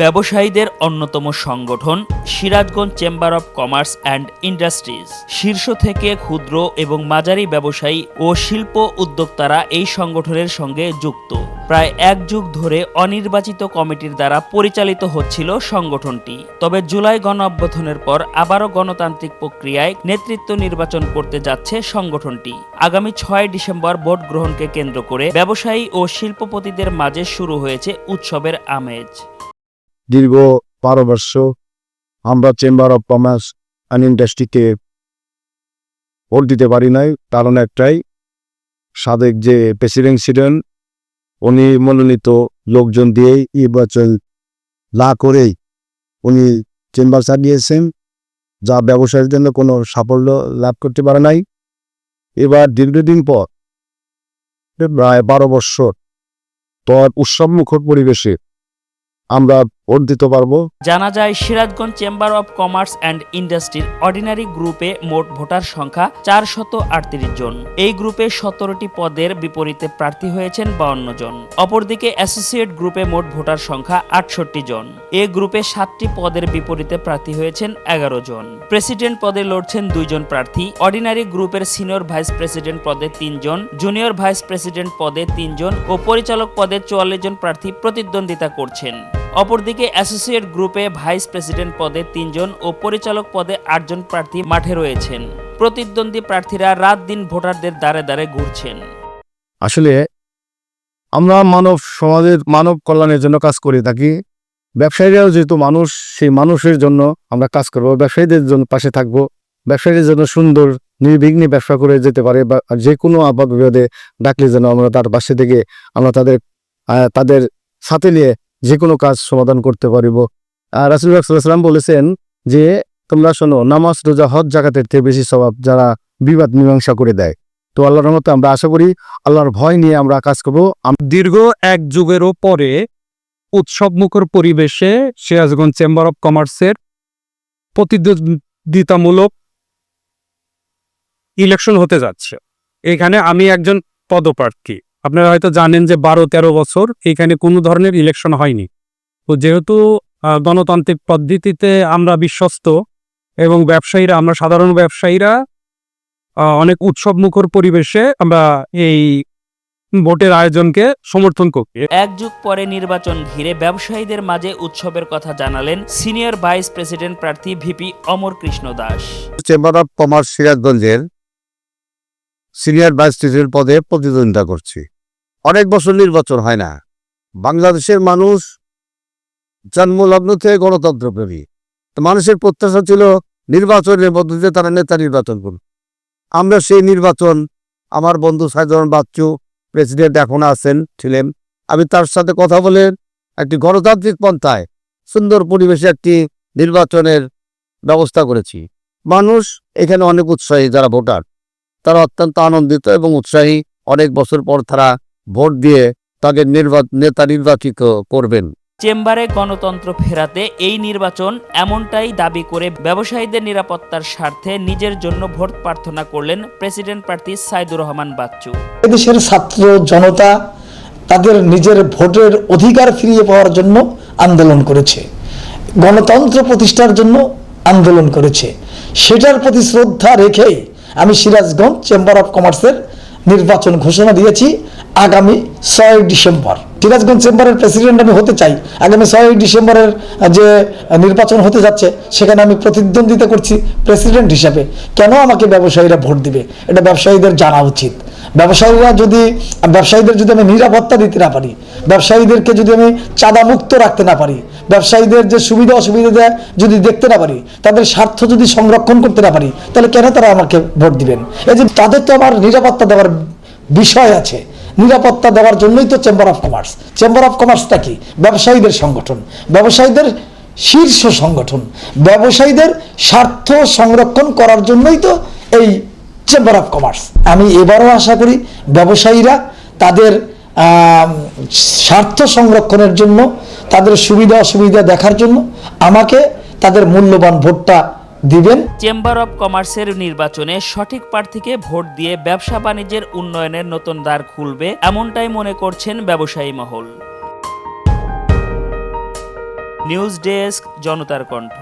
ব্যবসায়ীদের অন্যতম সংগঠন Sirajganj chamber of commerce and industries শীর্ষ থেকে ক্ষুদ্র এবং মাঝারি ব্যবসায়ী ও শিল্প উদ্যোক্তারা এই সংগঠনের সঙ্গে যুক্ত। প্রায় এক যুগ ধরে অনির্বাচিত কমিটির দ্বারা পরিচালিত হচ্ছিল সংগঠনটি। তবে জুলাই গণ অভ্যুত্থানের পর আবারও গণতান্ত্রিক প্রক্রিয়ায় নেতৃত্ব নির্বাচন করতে যাচ্ছে সংগঠনটি। আগামী ছয় ডিসেম্বর ভোট গ্রহণকে কেন্দ্র করে ব্যবসায়ী ও শিল্পপতিদের মাঝে শুরু হয়েছে উৎসবের আমেজ। দীর্ঘ বারো বর্ষ আমরা চেম্বার অফ কমার্স অ্যান্ড ইন্ডাস্ট্রিতে ভোট দিতে পারি নাই। কারণ একটাই সাবেক যে প্রেসিডেন্ট ছিলেন, উনি মনোনীত লোকজন দিয়েই নির্বাচন না করেই উনি চেম্বার চালিয়েছেন, যা ব্যবসায়ের জন্য কোনো সাফল্য লাভ করতে পারে নাই। এবার দীর্ঘদিন পর, প্রায় বারো বৎসর পর উৎসবমুখর পরিবেশে আমরা ভোট দিতে পারব। জানা যায়, Sirajganj chamber of commerce and ইন্ডাস্ট্রির অর্ডিনারি গ্রুপে মোট ভোটার সংখ্যা চার শত আটত্রিশ জন। এই গ্রুপে সতেরোটি পদের বিপরীতে প্রার্থী হয়েছেন বাউন্ন জন। অপরদিকে অ্যাসোসিয়েট গ্রুপে মোট ভোটার সংখ্যা আটষট্টি জন। এ গ্রুপে সাতটি পদের বিপরীতে প্রার্থী হয়েছেন এগারো জন। প্রেসিডেন্ট পদে লড়ছেন দুইজন প্রার্থী। অর্ডিনারি গ্রুপের সিনিয়র ভাইস প্রেসিডেন্ট পদে তিনজন জুনিয়র ভাইস প্রেসিডেন্ট পদে তিনজন ও পরিচালক পদে চুয়াল্লিশ জন প্রার্থী প্রতিদ্বন্দ্বিতা করছেন। অপরদিকে অ্যাসোসিয়েট গ্রুপে ভাইস প্রেসিডেন্ট পদে তিনজন ও পরিচালক পদে আটজন প্রার্থী মাঠে রয়েছেন। প্রতিদ্বন্দ্বী প্রার্থীরা রাত দিন ভোটারদের দ্বারে দ্বারে ঘুরছেন। আসলে আমরা মানব সমাজের মানব কল্যাণের জন্য কাজ করে থাকি। ব্যবসায়ীরাও যেহেতু মানুষ, সেই মানুষের জন্য আমরা কাজ করব। ব্যবসায়ীদের জন্য পাশে থাকব। ব্যবসায়ীদের জন্য সুন্দর, নির্বিঘ্নে ব্যবসা করে যেতে পারে বা যে কোনো আপাত বিপদে ডাকলে যেন আমরা তার পাশে থেকে আমরা তাদের তাদের সাথে নিয়ে যে কোনো কাজ সমাধান করতে পারিব। রাসুল সাল্লাম বলেছেন যে, তোমরা শোনো, নামাজ, রোজা, হজ জাকাতের থেকে বেশি স্বভাব যারা বিবাদ, মীমাংসা করে দেয়। তো আল্লাহর রহমতে আমরা আশা করি আল্লাহর ভয় নিয়ে আমরা কাজ করব। দীর্ঘ এক যুগেরও পরে উৎসবমুখর পরিবেশে সিরাজগঞ্জ চেম্বার অফ কমার্সের প্রতিদ্বন্দ্বিতামূলক ইলেকশন হতে যাচ্ছে। এখানে আমি একজন পদপ্রার্থী। আপনারা হয়তো জানেন যে বারো তেরো বছর এখানে কোনো ধরনের ইলেকশন হয়নি। তো যেহেতু আহ, গণতান্ত্রিক পদ্ধতিতে আমরা বিশ্বস্ত এবং ব্যবসায়ীরা আমরা সাধারণ ব্যবসায়ীরা আহ, অনেক উৎসবমুখর পরিবেশে আমরা এই ভোটের আয়োজনকে সমর্থন করি। এক যুগ পরে নির্বাচন ঘিরে ব্যবসায়ীদের মাঝে উৎসবের কথা জানালেন সিনিয়র ভাইস প্রেসিডেন্ট প্রার্থী VP Amar Krishna Das. Chamber of commerce সিরাজগঞ্জের সিনিয়র ভাইস প্রেসিডেন্ট পদে প্রতিদ্বন্দ্বিতা করছি। অনেক বছর নির্বাচন হয় না। বাংলাদেশের মানুষ জন্মলগ্ন থেকে গণতন্ত্র প্রেমী। তো মানুষের প্রত্যাশা ছিল নির্বাচনের মধ্য দিয়ে তারা নেতা নির্বাচন করুন আমরা সেই নির্বাচন আমার বন্ধু সাইদুর বাচ্চু, প্রেসিডেন্ট এখন আছেন, ছিলেন। আমি তার সাথে কথা বলে একটি গণতান্ত্রিক পন্থায় সুন্দর পরিবেশে একটি নির্বাচনের ব্যবস্থা করেছি। মানুষ এখানে অনেক উৎসাহী যারা ভোটার। তারা অত্যন্ত আনন্দিত এবং উৎসাহী। অনেক বছর পর তারা ভোট দিয়ে তাকে নেতা নির্বাচিত করবেন। চেম্বারে গণতন্ত্র ফেরাতে এই নির্বাচন এমনটাই দাবি করে ব্যবসায়ীদের নিরাপত্তার স্বার্থে নিজের জন্য ভোট প্রার্থনা করলেন প্রেসিডেন্ট প্রার্থী সাইদুর রহমান বাচ্চু। দেশের ছাত্র জনতা তাদের নিজের ভোটের অধিকার ফিরিয়ে পাওয়ার জন্য আন্দোলন করেছে। গণতন্ত্র প্রতিষ্ঠার জন্য আন্দোলন করেছে। সেটার প্রতি শ্রদ্ধা রেখেই আমি সিরাজগঞ্জ চেম্বার অফ কমার্সের নির্বাচন ঘোষণা দিয়েছি আগামী ছয় ডিসেম্বর। সিরাজগঞ্জ চেম্বারের প্রেসিডেন্ট আমি হতে চাই। আগামী ছয় ডিসেম্বরের যে নির্বাচন হতে যাচ্ছে, সেখানে আমি প্রতিদ্বন্দ্বিতা করছি প্রেসিডেন্ট হিসাবে। কেন আমাকে ব্যবসায়ীরা ভোট দিবে? এটা ব্যবসায়ীদের জানা উচিত। ব্যবসায়ীরা যদি, ব্যবসায়ীদের যদি আমি নিরাপত্তা দিতে না পারি, ব্যবসায়ীদেরকে যদি আমি চাঁদা মুক্ত রাখতে না পারি ব্যবসায়ীদের যে সুবিধা অসুবিধা দেয় যদি দেখতে না পারি, তাদের স্বার্থ যদি সংরক্ষণ করতে না পারি, তাহলে কেন তারা আমাকে ভোট দিবেন? এই যে তাদের তো আমার নিরাপত্তা দেওয়ার বিষয় আছে। নিরাপত্তা দেওয়ার জন্যই তো chamber of commerce chamber of কমার্সটা কি? ব্যবসায়ীদের সংগঠন। ব্যবসায়ীদের শীর্ষ সংগঠন। ব্যবসায়ীদের স্বার্থ সংরক্ষণ করার জন্যই তো এই চেম্বার অফ কমার্স আমি এবারও আশা করি ব্যবসায়ীরা তাদের স্বার্থ সংরক্ষণের জন্য তাদের সুবিধা অসুবিধা দেখার জন্য আমাকে তাদের মূল্যবান ভোটটা দিবেন। চেম্বার অব কমার্সের নির্বাচনে সঠিক প্রার্থীকে ভোট দিয়ে ব্যবসা বাণিজ্যের উন্নয়নের নতুন দ্বার খুলবে এমনটাই মনে করছেন ব্যবসায়ী মহল। নিউজ ডেস্ক জনতার কণ্ঠ।